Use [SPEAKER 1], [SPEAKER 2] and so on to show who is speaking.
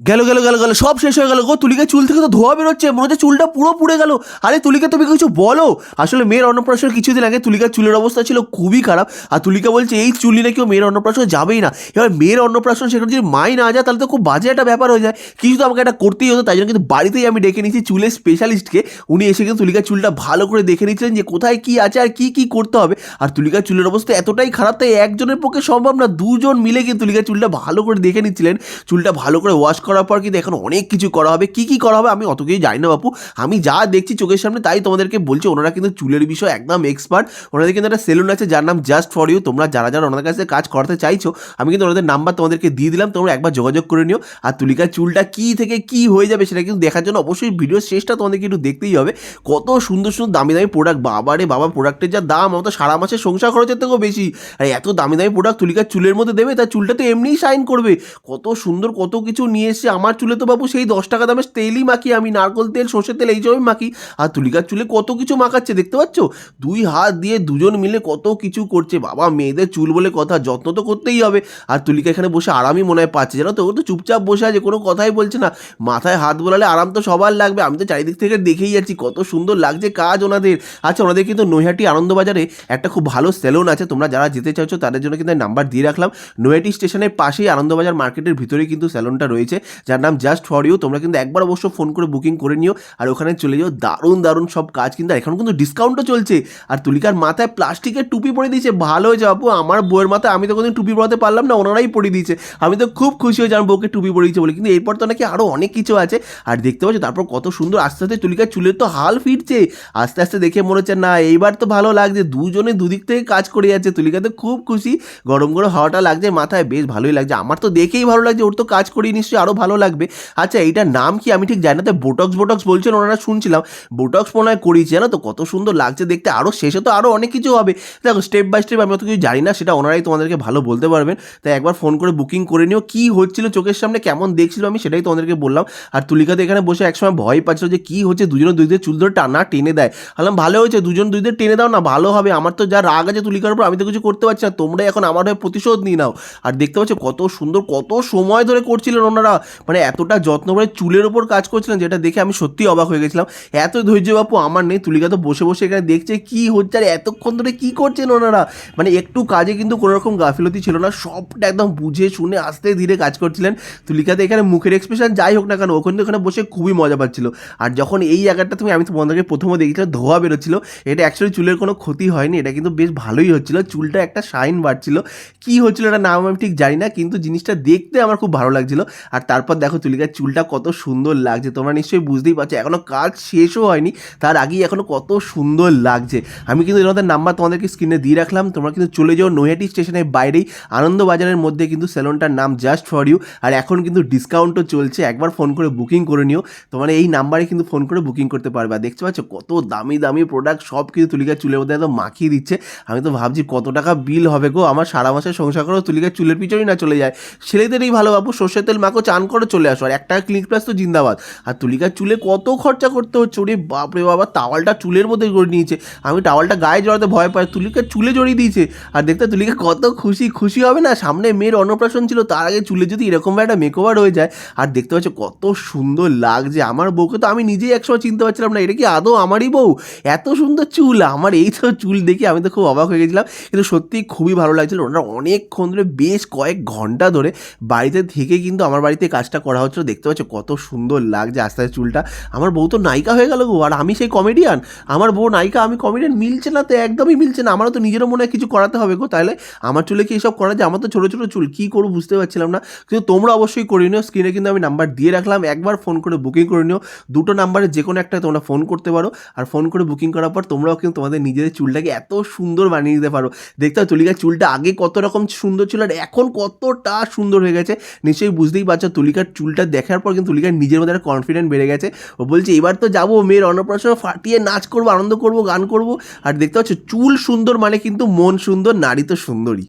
[SPEAKER 1] গেল গেল গেল গেল, সব শেষ হয়ে গেল। গো, তুলিকে চুল থেকে তো ধোয়া বেরোচ্ছে, মনে হচ্ছে চুলটা পুরো পুড়ে গেল। আরে, তুলিকে তুমি কিছু বলো? আসলে মেয়ের অন্নপ্রাশন কিছুদিন আগে তুলিকার চুলের অবস্থা ছিল খুবই খারাপ, আর তুলিকা বলছে, এই চুল নিয়ে কেউ মেয়ের অন্নপ্রাশন যাবেই না। এবার মেয়ের অন্নপ্রাশন সেখানে যদি মাই না যায়, তাহলে তো খুব বাজে একটা ব্যাপার হয়ে যায়। কিছু তো আমাকে এটা করতেই হতো, তাই জন্য কিন্তু বাড়িতেই আমি ডেকে নিয়েছি চুলের স্পেশালিস্টকে উনি এসে কিন্তু তুলিকার চুলটা ভালো করে দেখে নিচ্ছিলেন যে কোথায় কি আছে আর কি কি করতে হবে। আর তুলিকার চুলের অবস্থা এতটাই খারাপ, তাই একজনের পক্ষে সম্ভব না, দুজন মিলে কিন্তু তুলিকার চুলটা ভালো করে দেখে নিচ্ছিলেন। চুলটা ভালো করে ওয়াশ করার পর কিন্তু এখন অনেক কিছু করা হবে। কি কি করা হবে আমি অত কিছুই জানি না বাপু। আমি যা দেখছি চোখের সামনে তাই তোমাদেরকে বলছি। ওনারা কিন্তু চুলের বিষয়ে একদম এক্সপার্ট ওনাদের কিন্তু একটা সেলুন আছে যার নাম জাস্ট ফর ইউ তোমরা যারা যারা ওনাদের কাছে কাজ করতে চাইছো, আমি কিন্তু ওনাদের নাম্বার তোমাদেরকে দিয়ে দিলাম। তোমরা একবার যোগাযোগ করে নিও। আর তুলিকার চুলটা কি থেকে কি হয়ে যাবে সেটা কিন্তু দেখার জন্য অবশ্যই ভিডিও শেষটা তোমাদেরকে একটু দেখতেই হবে। কত সুন্দর সুন্দর দামি দামি প্রোডাক্ট বাবারে বাবা প্রোডাক্টের যা দাম, আমার তো সারা মাসে সংসার খরচের থেকেও বেশি। আর এত দামি দামি প্রোডাক্ট তুলিকার চুলের মধ্যে দেবে, তার চুলটা তো এমনিই শাইন করবে। কত সুন্দর, কত কিছু নিয়ে এসে আমার চুলে তো বাবু সেই দশ টাকা দামের তেলই মাখি, আমি নারকল তেল, সর্ষের তেল এই এইসবই মাখি। আর তুলিকার চুলে কত কিছু মাখাচ্ছে দেখতে পাচ্ছ? দুই হাত দিয়ে দুজন মিলে কত কিছু করছে। বাবা, মেয়েদের চুল বলে কথা, যত্ন তো করতেই হবে। আর তুলিকা এখানে বসে আরামই মনে হয় পাচ্ছে। জানো তো, ও তো চুপচাপ বসে আছে, কোনো কথাই বলছে না। মাথায় হাত বোলালে আরাম তো সবার লাগবে। আমি তো চারিদিক থেকে দেখেই যাচ্ছি, কত সুন্দর লাগছে কাজ ওনাদের। আচ্ছা ওনাদের কিন্তু নৈহাটি আনন্দবাজারে একটা খুব ভালো সেলুন আছে। তোমরা যারা যেতে চাইছো, তাদের জন্য কিন্তু নাম্বার দিয়ে রাখলাম। নৈহাটি স্টেশনের পাশেই আনন্দবাজার মার্কেটের ভিতরেই কিন্তু সেলুনটা রয়েছে। যার নাম জাস্ট ফর ইউ তোমরা কিন্তু একবার অবশ্য ফোন করে বুকিং করে নিও আর ওখানে চলে যাও। দারুণ দারুণ সব কাজ কিন্তু। এখন কিন্তু ডিসকাউন্টও চলছে। আর তুলিকার মাথায় প্লাস্টিকের টুপি পরে দিয়েছে। ভালো হয়েছে বাপু। আমার বউয়ের মাথায় আমি তো কোনোদিন টুপি পরাতে পারলাম না, ওনারাই পরে দিয়েছে। আমি তো খুব খুশি হয়েছি আমার বউকে টুপি পরিয়েছে বলে। কিন্তু এরপর তো নাকি আরও অনেক কিছু আছে। আর দেখতে পাচ্ছ, তারপর কত সুন্দর আস্তে আস্তে তুলিকার চুলের তো হাল ফিরছে। আস্তে আস্তে দেখে মনে হচ্ছে, না, এইবার তো ভালো লাগছে। দুজনে দুদিক থেকে কাজ করে যাচ্ছে। তুলিকা তো খুব খুশি। গরম গরম হাওয়াটা লাগছে মাথায়। বেশ ভালোই লাগছে। আমার তো দেখেই ভালো লাগছে। ওর তো কাজ করি নিশ্চয়ই আরও ভালো লাগবে। আচ্ছা এইটার নাম কি আমি ঠিক জানি না তো বোটক্স বোটক্স বলছেন ওনারা, শুনছিলাম। বোটক্স মনে হয় করিয়েছে, জানো তো? কত সুন্দর লাগছে দেখতে। আরও শেষে তো আরও অনেক কিছু হবে। দেখো স্টেপ বাই স্টেপ আমি অত কিছু জানি না, সেটা ওনারাই তোমাদেরকে ভালো বলতে পারবেন। তাই একবার ফোন করে বুকিং করে নিও, কী হচ্ছিল চোখের সামনে, কেমন দেখছিল আমি সেটাই তোমাদেরকে বললাম। আর তুলিকাতে এখানে বসে একসময় ভয় পাচ্ছিল যে কী হচ্ছে, দুজনে দুইদের চুল ধরে টানা টেনে দেয়। বললাম, ভালো হয়েছে, দুজন দুইদের টেনে দাও না, ভালো হবে। আমার তো যা রাগ আছে তুলিকার উপর, আমি তো কিছু করতে পারছি না। তোমরা এখন আমার হয়ে প্রতিশোধ নিয়ে নাও। আর দেখতে পাচ্ছ কত সুন্দর, কত সময় ধরে করছিলেন ওনারা। মানে এতটা যত্ন করে চুলের ওপর কাজ করছিলেন যেটা দেখে আমি সত্যি অবাক হয়ে গেছিলাম। এত ধৈর্য বাপু আমার নেই, তুলিকা তো বসে বসে এখানে দেখছে কি হচ্ছে আর এতক্ষণ ধরে কি করছেন ওনারা? মানে একটু কাজে কিন্তু কোনো রকম গাফিলতি ছিল না, সবটা একদম বুঝে শুনে আস্তে ধীরে কাজ করছিলেন। তুলিকাতে এখানে মুখের এক্সপ্রেশন যাই হোক না কেন ওখানে ওখানে বসে খুবই মজা পাচ্ছিল। আর যখন এই জায়গাটা তুমি, আমি তোমাদেরকে প্রথমে দেখেছিলাম, ধোয়া বেরোচ্ছিল, এটা অ্যাকচুয়ালি চুলের কোনো ক্ষতি হয়নি, এটা কিন্তু বেশ ভালোই হচ্ছিল, চুলটা একটা শাইন বাড়ছিল। কি হচ্ছিল এটা নাম আমি ঠিক জানি না, কিন্তু জিনিসটা দেখতে আমার খুব ভালো লাগছিল। আর তারপর দেখো তুলিকার চুলটা কত সুন্দর লাগছে। তোমরা নিশ্চয়ই বুঝতেই পারছ, এখনও কাজ শেষও হয়নি, তার আগেই এখনও কত সুন্দর লাগছে। আমি কিন্তু এনাদের নাম্বার তোমাদেরকে স্ক্রিনে দিয়ে রাখলাম, তোমরা কিন্তু চলে যাও নৈহাটি স্টেশনের বাইরেই, আনন্দবাজারের মধ্যে কিন্তু সেলুনটার নাম জাস্ট ফর ইউ আর এখন কিন্তু ডিসকাউন্টও চলছে, একবার ফোন করে বুকিং করে নিও, তোমরা এই নাম্বারে কিন্তু ফোন করে বুকিং করতে পারবে। আর দেখতে পাচ্ছ কত দামি দামি প্রোডাক্ট সব কিন্তু তুলিকার চুলের মধ্যে একদম মাখিয়ে দিচ্ছে। আমি তো ভাবছি কত টাকা বিল হবে গো, আমার সারা মাসের সংসার করেও তুলিকার চুলের পিছনেই না চলে যায়। ছেলেদেরই ভালো বাবু, সর্ষের তেল মাখো, চান করে, চলে আসো। আর এক টাকা ক্লিনিক প্লাস তো জিন্দাবাদ। আর তুলিকার চুলে কত খরচা করতে হচ্ছে ওরে বাপরে বাবা টাওয়ালটা চুলের মধ্যে করে নিয়েছে। আমি টাওয়ালটা গায়ে জড়াতে ভয় পাই, তুলিকার চুলে জড়িয়ে দিয়েছে। আর দেখতে তুলিকা কত খুশি খুশি হবে না? সামনে মেয়ের অন্নপ্রাশন ছিল, তার আগে চুলে যদি এরকম একটা মেকওভার হয়ে যায়, আর দেখতে পাচ্ছ কত সুন্দর লাগছে। আমার বউকে তো আমি নিজেই একসময় চিনতে পারছিলাম না, এটা কি আদৌ আমারই বউ? এত সুন্দর চুল, আমার এই তো চুল দেখে আমি তো খুব অবাক হয়ে গেছিলাম। কিন্তু সত্যি খুবই ভালো লাগছিল। ওনারা অনেকক্ষণ ধরে, বেশ কয়েক ঘণ্টা ধরে বাড়িতে থেকে কিন্তু আমার বাড়িতে কাজটা করা হচ্ছিল, দেখতে পাচ্ছ কত সুন্দর লাগছে আস্তে আস্তে চুলটা। আমার বউ তো নায়িকা হয়ে গেল গো, আর আমি সেই কমেডিয়ান আমার বউ নায়িকা, আমি কমেডিয়ান মিলছে না তো একদমই মিলছে না, আমারও তো নিজেরও মনে হয় কিছু করাতে হবে গো। তাহলে আমার চুলে কি এসব করা যায়? আমার তো ছোটো ছোটো চুল, কী করব বুঝতে পারছিলাম না। কিন্তু তোমরা অবশ্যই করে নিও স্ক্রিনে কিন্তু আমি নাম্বার দিয়ে রাখলাম, একবার ফোন করে বুকিং করে নিও। দুটো নাম্বারে যে কোনো একটা তোমরা ফোন করতে পারো, আর ফোন করে বুকিং করার পর তোমরাও কিন্তু তোমাদের নিজেদের চুলটাকে এত সুন্দর বানিয়ে দিতে পারো। দেখতে পাচ্ছ তুলিকার চুলটা আগে কত রকম সুন্দর ছিল, আর এখন কতটা সুন্দর হয়ে গেছে, নিশ্চয়ই বুঝতেই পারছ তুলিকার চুলটা দেখার পর কিন্তু তুলিকার নিজের মধ্যে একটা কনফিডেন্ট বেড়ে গেছে। ও বলছে, এবার তো যাব, মেয়ের অন্নপ্রাশন ফাটিয়ে নাচ করব, আনন্দ করব, গান করব। আর দেখতে পাচ্ছ, চুল সুন্দর মানে কিন্তু মন সুন্দর, নারী তো সুন্দরী